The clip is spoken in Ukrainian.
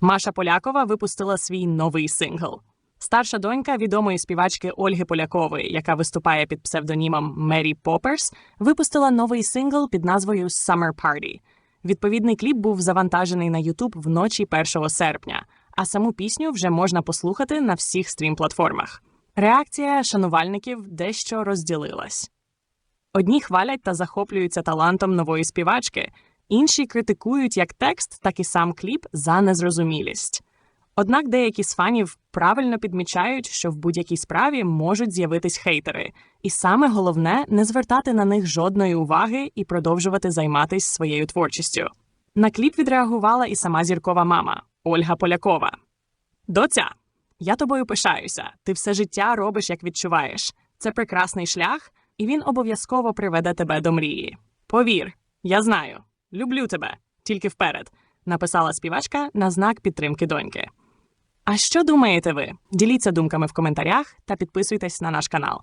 Маша Полякова випустила свій новий сингл. Старша донька відомої співачки Ольги Полякової, яка виступає під псевдонімом Мері Попперс, випустила новий сингл під назвою Summer Party. Відповідний кліп був завантажений на YouTube вночі 1 серпня, а саму пісню вже можна послухати на всіх стрім-платформах. Реакція шанувальників дещо розділилась. Одні хвалять та захоплюються талантом нової співачки, інші критикують як текст, так і сам кліп за незрозумілість. Однак деякі з фанів правильно підмічають, що в будь-якій справі можуть з'явитись хейтери, і саме головне не звертати на них жодної уваги і продовжувати займатися своєю творчістю. На кліп відреагувала і сама зіркова мама Ольга Полякова. Доця, я тобою пишаюся. Ти все життя робиш, як відчуваєш. Це прекрасний шлях, і він обов'язково приведе тебе до мрії. Повір, я знаю, люблю тебе, тільки вперед, написала співачка на знак підтримки доньки. А що думаєте ви? Діліться думками в коментарях та підписуйтесь на наш канал.